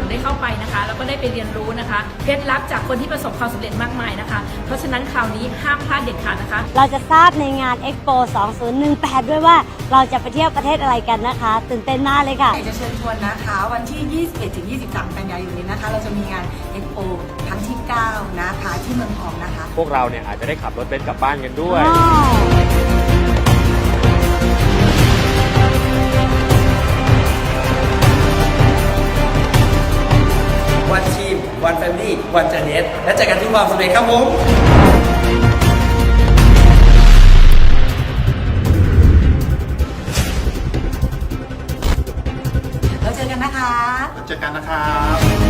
ึงได้เข้าไปนะคะ แล้วก็ได้ไปเรียนรู้นะคะเคล็ดลับจากคนที่ประสบความสำเร็จมากมายนะคะ เพราะฉะนั้นคราวนี้ห้ามพลาดเด็ดขาดนะคะ เราจะทราบในงาน Expo 2018 ด้วยว่าเราจะไปเที่ยวประเทศอะไรกันนะคะ ตื่นเต้นมากเลยค่ะจะเชิญชวนนะคะ วันที่ 21ถึง23 กันยายนนี้นะคะ เราจะมีงาน Expo ครั้งที่ 9 นะคะ ที่เมืองทองนะคะ พวกเราเนี่ยอาจจะได้ขับรถเบนซ์กลับบ้านกันด้วย ว้ วันแฟมิลี่วันเจเนสและเจอกันที่ความสำเร็จครับผมแล้วเจอกันนะคะ เจอกันนะครับ